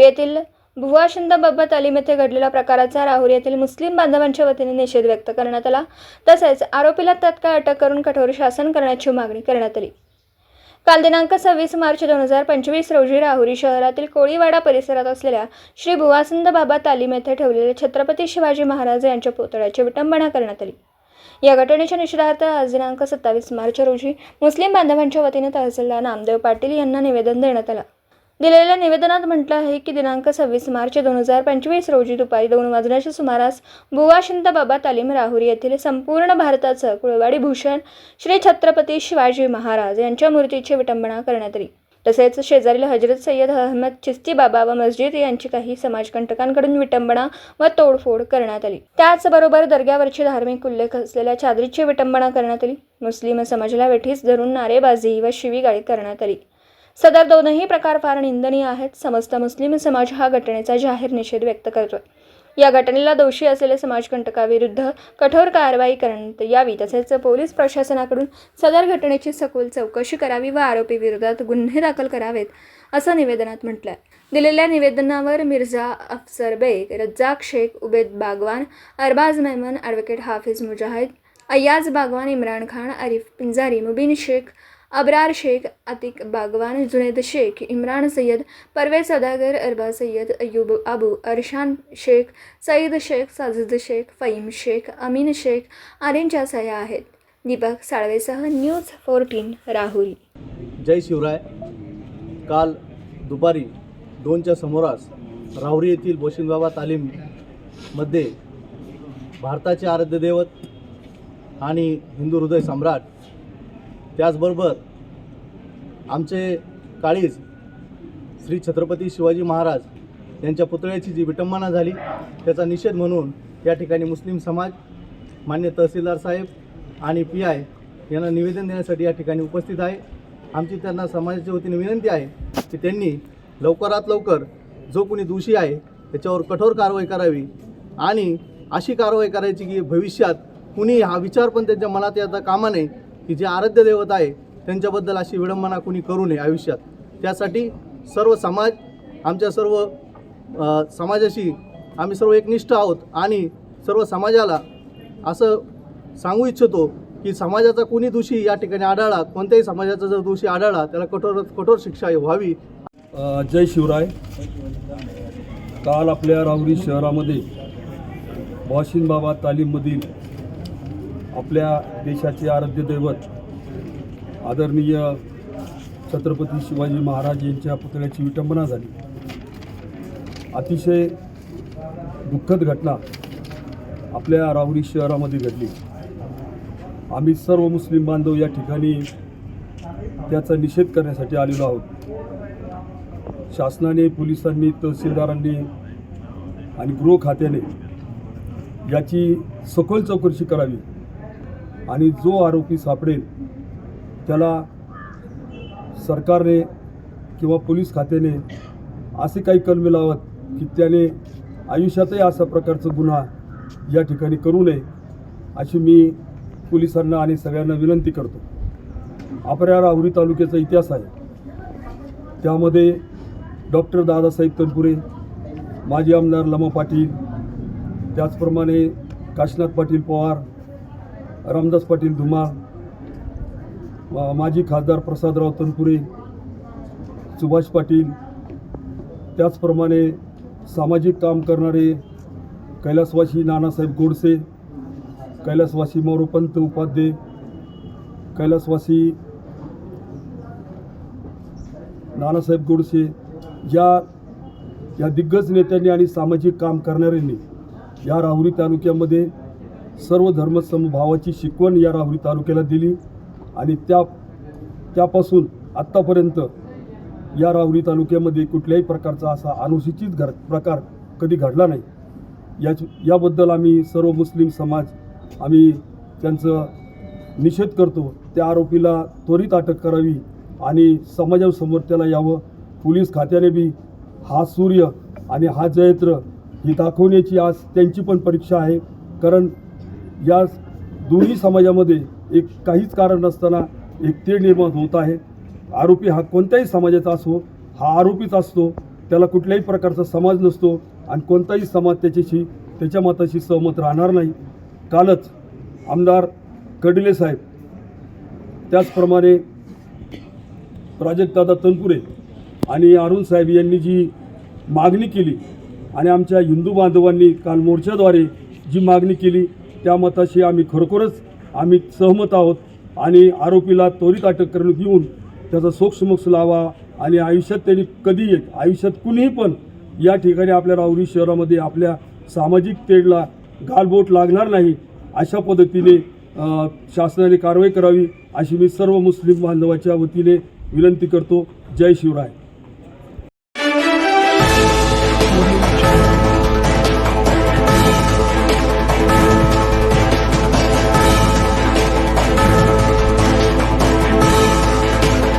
येथील भुवाशिंद बाबा तालीम येथे घडलेल्या प्रकाराचा राहुरी येथील मुस्लिम बांधवांच्या वतीने निषेध व्यक्त करण्यात आला. तसेच आरोपीला तत्काळ अटक करून कठोर शासन करण्याची मागणी करण्यात आली. काल दिनांक सव्वीस मार्च दोन हजार पंचवीस रोजी राहुरी शहरातील कोळीवाडा परिसरात असलेल्या श्री भुवासंद बाबा तालीम येथे ठेवलेल्या छत्रपती शिवाजी महाराज यांच्या पुतळ्याची विटंबना करण्यात आली. या घटनेच्या निषेधार्थ आज दिनांक सत्तावीस मार्च रोजी मुस्लिम बांधवांच्या वतीने तहसीलदार नामदेव पाटील यांना निवेदन देण्यात आलं. दिलेल्या निवेदनात म्हटलं आहे की दिनांक सव्वीस मार्च दोन हजार पंचवीस रोजी दुपारी दोन वाजण्याच्या सुमारास बुवाशिंद बाबा तालीम राहुरी येथील संपूर्ण भारताचं कुळवाडी भूषण श्री छत्रपती शिवाजी महाराज यांच्या मूर्तीची विटंबना करण्यात आली. तसेच शेजारील हजरत सय्यद अहमद चिस्ती बाबा व मस्जिद यांची काही समाजकंटकांकडून विटंबना व तोडफोड करण्यात आली. त्याचबरोबर दर्ग्यावरची धार्मिक उल्लेख असलेल्या चादरीची विटंबना करण्यात आली. मुस्लिम समाजाला वेठीस धरून नारेबाजी व शिवीगाळी करण्यात आली. सदर दोनही प्रकार फार निंदनीय आहेत. समस्त मुस्लिम समाज हा घटनेचा जाहीर निषेध व्यक्त करतोय. या घटनेला दोषी असलेल्या समाजकंटकाविरुद्ध कठोर कारवाई करण्यात यावी तसेच पोलीस प्रशासनाकडून सदर घटनेची सखोल चौकशी करावी व आरोपीविरोधात गुन्हे दाखल करावेत असं निवेदनात म्हटलं आहे दिलेल्या निवेदनावर मिर्झा अफसर बेग रज्जाक शेख उबेद बागवान अरबाज मेमन ॲडव्होकेट हाफिज मुजाहिद अय्याज बागवान इम्रान खान आरिफ पिंजारी मुबीन शेख अबरार शेख अतिक बागवान जुनेद शेख इम्रान सय्यद परवेज सदागर अरबा सय्यद अयूब अबू अरशान शेख सईद शेख साजिद शेख फईम शेख अमीन शेख आदींच्या सह्या आहेत. दीपक साळवेसह न्यूज फोर्टीन राहुरी. जय शिवराय. काल दुपारी दोनच्या समोरास राहुरी येथील बोशिंगबाबा तालीममध्ये भारताचे आराध्यदैवत आणि हिंदू हृदय सम्राट त्याचबरोबर आमचे काळीज श्री छत्रपती शिवाजी महाराज यांच्या पुतळ्याची जी विटंबना झाली त्याचा निषेध म्हणून या ठिकाणी मुस्लिम समाज मान्य तहसीलदार साहेब आणि पी आय यांना निवेदन देण्यासाठी या ठिकाणी उपस्थित आहे. आमची त्यांना समाजाच्या वतीने विनंती आहे की त्यांनी लवकरात लवकर जो कोणी दोषी आहे त्याच्यावर कठोर कारवाई करावी आणि अशी कारवाई करायची की भविष्यात कुणी हा विचार पण त्यांच्या मनात येता कामा नये की जे आराध्य दैवत आहे त्यांच्याबद्दल अशी विडंबना कुणी करू नये आयुष्यात. त्यासाठी सर्व समाज आमच्या सर्व समाजाशी आम्ही सर्व एकनिष्ठ आहोत आणि सर्व समाजाला असं सांगू इच्छितो की समाजाचा कोणी दोषी या ठिकाणी आढळला कोणत्याही समाजाचा जर दोषी आढळला त्याला कठोर कठोर शिक्षा व्हावी. जय शिवराय. काल आपल्या राहुरी शहरामध्ये वाशिंद बाबा तालीममधील आपल्या देशाचे आराध्य दैवत आदरणीय छत्रपती शिवाजी महाराज यांच्या पुतळ्याची विटंबना झाली. अतिशय दुःखद घटना आपल्या राहुरी शहरामध्ये घडली. आम्ही सर्व मुस्लिम बांधव या ठिकाणी त्याचा निषेध करण्यासाठी आलेलो आहोत. शासनाने पोलिसांनी तहसीलदारांनी आणि गृह खात्याने याची सखोल चौकशी करावी. आणि जो आरोपी सापडेल त्याला सरकारने किंवा पोलीस खात्याने असे काही कलमे लावत की त्याने आयुष्यातही असा प्रकारचा गुन्हा या ठिकाणी करू नये अशी मी पोलिसांना आणि सगळ्यांना विनंती करतो. आपल्या राहुरी तालुक्याचा इतिहास आहे. त्यामध्ये डॉक्टर दादासाहेब तनपुरे माजी आमदार लमा पाटील त्याचप्रमाणे काशीनाथ पाटील पवार रामदास पाटील धुमाळ माजी खासदार प्रसादराव तनपुरे सुभाष पाटील त्याचप्रमाणे सामाजिक काम करणारे कैलासवासी नानासाहेब गोडसे कैलासवासी मौरपंत उपाध्ये कैलासवासी नानासाहेब गोडसे या या दिग्गज नेत्यांनी आणि सामाजिक काम करणाऱ्यांनी या राहुरी तालुक्यामध्ये सर्व धर्मसमभावाची शिकवण या राहुरी तालुक्याला दिली आणि त्या त्यापासून आत्तापर्यंत या राहुरी तालुक्यामध्ये कुठल्याही प्रकारचा असा अनुसूचित घर प्रकार कधी घडला नाही. याच याबद्दल आम्ही सर्व मुस्लिम समाज आम्ही त्यांचं निषेध करतो. त्या आरोपीला त्वरित अटक करावी आणि समाजासमोर त्याला यावं. पोलीस खात्याने बी हा सूर्य आणि हा जयत्र ही दाखवण्याची आज त्यांची पण परीक्षा आहे. कारण या दोन्ही समाजामध्ये एक काहीच कारण नसताना एक ते निर्माण होत आहे. आरोपी हा कोणत्याही समाजाचा असो हा आरोपीच असतो त्याला कुठल्याही प्रकारचा समाज नसतो आणि कोणताही समाज त्याच्याशी त्याच्या मताशी सहमत राहणार नाही. कालच आमदार कडिले साहेब त्याचप्रमाणे प्राजक्तदादा तनपुरे आणि अरुण साहेब यांनी जी मागणी केली आणि आमच्या हिंदू बांधवांनी काल मोर्चाद्वारे जी मागणी केली त्या मताशी आम्ही खरोखरच आम्ही सहमत आहोत आणि आरोपीला त्वरित अटक करण्यात येऊन त्याचा सोक्षमोक्ष लावा आणि आयुष्यात त्यांनी कधी येत आयुष्यात कुणीही पण या ठिकाणी आपल्या राहुरी शहरामध्ये आपल्या सामाजिक तेढला गालबोट लागणार नाही अशा पद्धतीने शासनाने कारवाई करावी अशी मी सर्व मुस्लिम बांधवाच्या वतीने विनंती करतो. जय शिवराय.